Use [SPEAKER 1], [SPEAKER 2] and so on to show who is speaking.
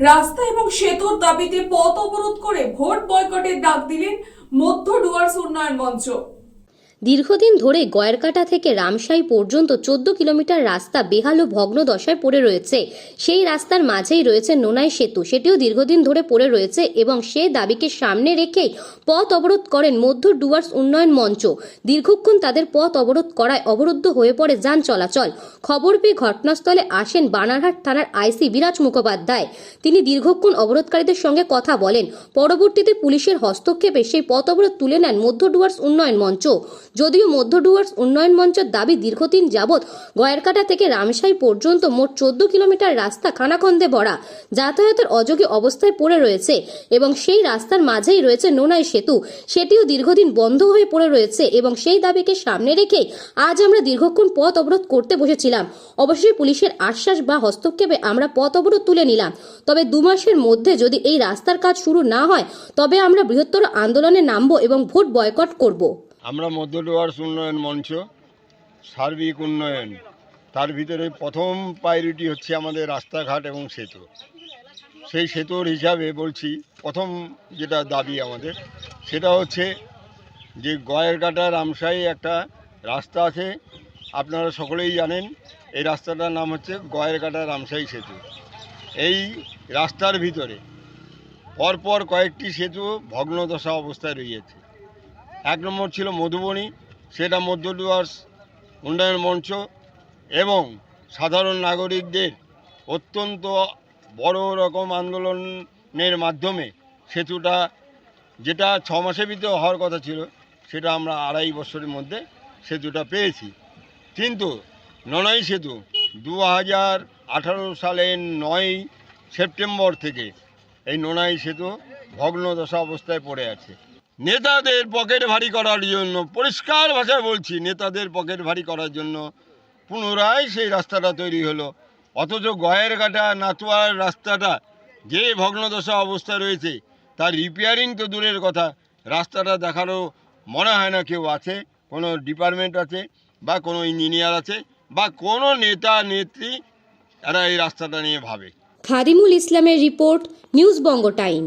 [SPEAKER 1] রাস্তা এবং সেতুর দাবিতে পথ অবরোধ করে ভোট বয়কটের ডাক দিলেন মধ্য ডুয়ার্স উন্নয়ন মঞ্চ।
[SPEAKER 2] দীর্ঘদিন ধরে গয়েরকাটা থেকে রামসাই পর্যন্ত চোদ্দ কিলোমিটার রাস্তা বেহাল ও ভগ্ন দশায় পড়ে রয়েছে। সেই রাস্তার মাঝেই রয়েছে নোনাই সেতু। সেটিও দীর্ঘদিন ধরে পড়ে রয়েছে এবং সে দাবিকে সামনে রেখেই পথ অবরোধ করেন মধ্য ডুয়ার্স উন্নয়ন মঞ্চ। দীর্ঘক্ষণ তাদের পথ অবরোধ করায় অবরুদ্ধ হয়ে পড়ে যান চলাচল। খবর পেয়ে ঘটনাস্থলে আসেন বানারহাট থানার আইসি বিরাজ মুখোপাধ্যায়। তিনি দীর্ঘক্ষণ অবরোধকারীদের সঙ্গে কথা বলেন। পরবর্তীতে পুলিশের হস্তক্ষেপে সেই পথ অবরোধ তুলে নেন মধ্য ডুয়ার্স উন্নয়ন মঞ্চ। যদিও মধ্য ডুয়ার্স উন্নয়ন মঞ্চের দাবি দীর্ঘদিন যাবৎ গয়েরকাটা থেকে রামসাই পর্যন্ত মোট চোদ্দ কিলোমিটার রাস্তা খানাখন্দে ভরা। যাতায়াতের অযোগ্য অবস্থায় পড়ে রয়েছে এবং সেই রাস্তার মাঝেই রয়েছে নোনাই সেতু। সেটিও দীর্ঘদিন বন্ধ হয়ে পড়ে রয়েছে এবং সেই দাবিকে সামনে রেখে আজ আমরা দীর্ঘক্ষণ পথ অবরোধ করতে বসেছিলাম। অবশ্যই পুলিশের আশ্বাস বা হস্তক্ষেপে আমরা পথ অবরোধ তুলে নিলাম। তবে দু মাসের মধ্যে যদি এই রাস্তার কাজ শুরু না হয়, তবে আমরা বৃহত্তর আন্দোলনে নামবো এবং ভোট বয়কট করব।
[SPEAKER 3] আমরা মধ্য ডুয়ার্স উন্নয়ন মঞ্চ, সার্বিক উন্নয়ন, তার ভিতরে প্রথম প্রায়োরিটি হচ্ছে আমাদের রাস্তাঘাট এবং সেতু। সেই সেতুর হিসাবে বলছি, প্রথম যেটা দাবি আমাদের, সেটা হচ্ছে যে গয়েরকাটা রামসাই একটা রাস্তা আছে, আপনারা সকলেই জানেন, এই রাস্তাটার নাম হচ্ছে গয়েরকাটা রামসাই সেতু। এই রাস্তার ভিতরে পরপর কয়েকটি সেতু ভগ্নদশা অবস্থায় রয়েছে। এক নম্বর ছিল মধুবনী, সেটা মধ্য ডুয়ার্স উন্নয়ন মঞ্চ এবং সাধারণ নাগরিকদের অত্যন্ত বড় রকম আন্দোলনের মাধ্যমে সেতুটা যেটা ছ মাসের ভিতরে হওয়ার কথা ছিল, সেটা আমরা আড়াই বছরের মধ্যে সেতুটা পেয়েছি। কিন্তু ননাই সেতু দু হাজার আঠারো সালের নয় সেপ্টেম্বর থেকে এই নোনাই সেতু ভগ্নদশা অবস্থায় পড়ে আছে। নেতাদের পকেট ভারী করার জন্য, পরিষ্কার ভাষায় বলছি, নেতাদের পকেট ভারী করার জন্য পুনরায় সেই রাস্তাটা তৈরি হলো। অথচ গয়ের কাটা, নাতুয়ার রাস্তাটা, যে ভগ্নদশা অবস্থায় রয়েছে, তার রিপেয়ারিং তো দূরের কথা। রাস্তাটা দেখারও মনে হয় না কেউ আছে, কোনো ডিপার্টমেন্ট আছে, বা কোনো ইঞ্জিনিয়ার আছে, বা কোনো নেতা, নেত্রী এরা এই রাস্তাটা নিয়ে ভাবে।
[SPEAKER 2] খাদিমুল ইসলামের রিপোর্ট নিউজ বঙ্গ টাইম।